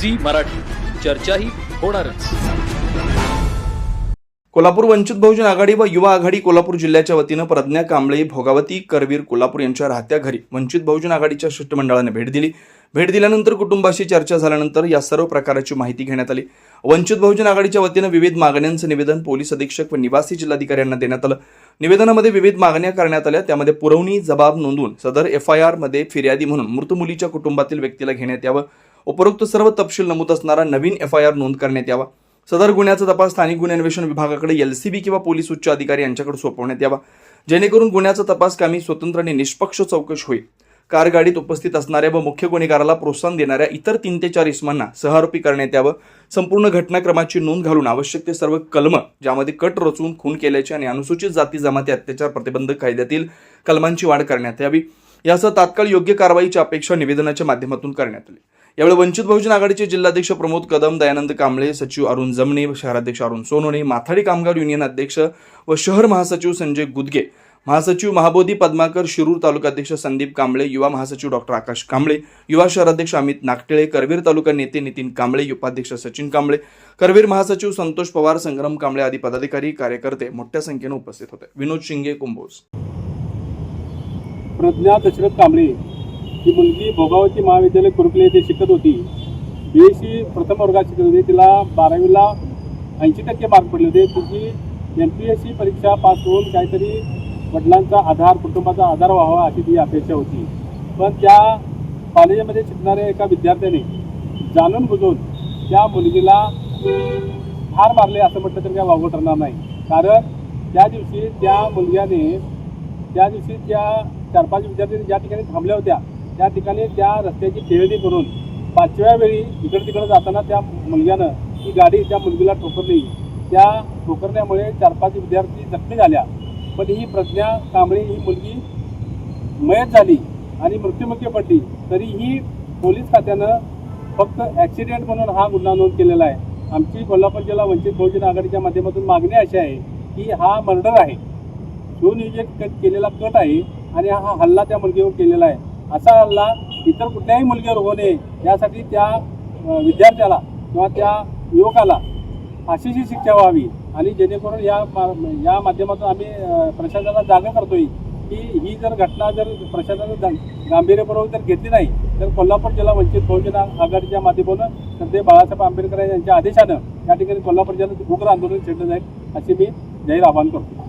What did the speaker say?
Zee Marathi. चर्चाही होणारच. कोल्हापूर वंचित बहुजन आघाडी व युवा आघाडी कोल्हापूर जिल्ह्याच्या वतीनं प्रज्ञा कांबळे भोगावती करवीर कोल्हापूर यांच्या राहत्या घरी वंचित बहुजन आघाडीच्या शिष्टमंडळाने भेट दिली. भेट दिल्यानंतर कुटुंबाशी चर्चा झाल्यानंतर या सर्व प्रकाराची माहिती घेण्यात आली. वंचित बहुजन आघाडीच्या वतीनं विविध मागण्यांचं निवेदन पोलीस अधीक्षक व निवासी जिल्हाधिकाऱ्यांना देण्यात आलं. निवेदनामध्ये विविध मागण्या करण्यात आल्या. त्यामध्ये पुरवणी जबाब नोंदवून सदर एफ आय आरमध्ये फिर्यादी म्हणून मृत मुलीच्या कुटुंबातील व्यक्तीला घेण्यात यावं. उपरोक्त सर्व तपशील नमूद असणारा नवीन एफ आय आर नोंद करण्यात यावा. सदर गुन्ह्याचा तपास स्थानिक गुन्हे अन्वेषण विभागाकडे बी किंवा पोलीस उच्च अधिकारी यांच्याकडे सोपवण्यात यावा. जेणेकरून गुन्ह्याचा तपास कामी स्वतंत्र आणि निष्पक्ष चौकश होईल. कार गाडीत उपस्थित असणाऱ्या व मुख्य गुन्हेगाराला प्रोत्साहन देणाऱ्या इतर तीन ते चार इसमांना सहारोपी करण्यात यावं. संपूर्ण घटनाक्रमाची नोंद घालून आवश्यक ते सर्व कलम ज्यामध्ये कट रचून खून केल्याचे आणि अनुसूचित जाती जमाती अत्याचार प्रतिबंधक कायद्यातील कलमांची वाढ करण्यात यावी. यासह तात्काळ योग्य कारवाईची अपेक्षा निवेदनाच्या माध्यमातून करण्यात आली. यावेळी वंचित बहुजन आघाडीचे जिल्हाध्यक्ष प्रमोद कदम दयानंद कांबळे सचिव अरुण जमणे शहराध्यक्ष अरुण सोनवणे माथाडी कामगार युनियन अध्यक्ष व शहर महासचिव संजय गुदगे महासचिव महाबोधी पद्माकर शिरूर तालुकाध्यक्ष संदीप कांबळे युवा महासचिव डॉक्टर आकाश कांबळे युवा शहराध्यक्ष अमित नागटिळे करवीर तालुका नेते नितीन कांबळे उपाध्यक्ष सचिन कांबळे करवीर महासचिव संतोष पवार संग्राम कांबळे आदी पदाधिकारी कार्यकर्ते मोठ्या संख्येने उपस्थित होते. विनोद शिंगे कुंभोज. प्रज्ञा दशरथ कांबळे ही मुलगी भोगावती महाविद्यालय कुरुकले येथे शिकत होती. बी एस सी प्रथम वर्गात शिकत होती. तिला बारावीला ऐंशी टक्के मार्क पडले होते. तिची एम पी एस सी परीक्षा पास होऊन काहीतरी वडिलांचा आधार कुटुंबाचा आधार व्हावा अशी ती अपेक्षा होती. पण त्या कॉलेजमध्ये शिकणाऱ्या एका विद्यार्थ्याने जाणून बुजून त्या मुलगीला ठार मारले असं म्हटलं तर काय वावगं ठरणार नाही. कारण त्या दिवशी त्या मुलग्याने त्या दिवशी त्या चार पाच विद्यार्थी ज्या ठिकाणी थांबल्या होत्या त्या ठिकाणी त्या रस्त्याची टेहळणी करून पाचव्या वेळी इकडे तिकडे जाताना त्या मुलग्यानं ती गाडी त्या मुलगीला ठोकरली. त्या ठोकरण्यामुळे चार पाच विद्यार्थी जखमी झाल्या. पण ही प्रज्ञा कांबळे ही मुलगी मयत झाली आणि मृत्युमुखी पडली. तरीही पोलीस खात्यानं फक्त ॲक्सिडेंट म्हणून हा गुन्हा नोंद केलेला आहे. आमची कोल्हापूर जिल्हा वंचित बहुजन आघाडीच्या माध्यमातून मागणी अशी आहे की हा मर्डर आहे. दोन युजे कट केलेला कट आहे आणि हा हल्ला त्या मुलगीवर केलेला आहे. असा हल्ला इतर कुठल्याही मुलगीवर होऊ नये यासाठी त्या विद्यार्थ्याला किंवा त्या युवकाला फाशीची शिक्षा व्हावी. आणि जेणेकरून या मा- या माध्यमातून आम्ही प्रशासनाला जागा करतोय की ही जर घटना जर प्रशासनानं गांभीर्यपूर्वक जर घेतली नाही तर कोल्हापूर जिल्हा वंचित बहुजन आघाडीच्या माध्यमातून ते बाळासाहेब आंबेडकर यांच्या आदेशानं या ठिकाणी कोल्हापूर जिल्ह्यात उग्र आंदोलन छेडलं जाईल असे मी जाहीर आवाहन करतो.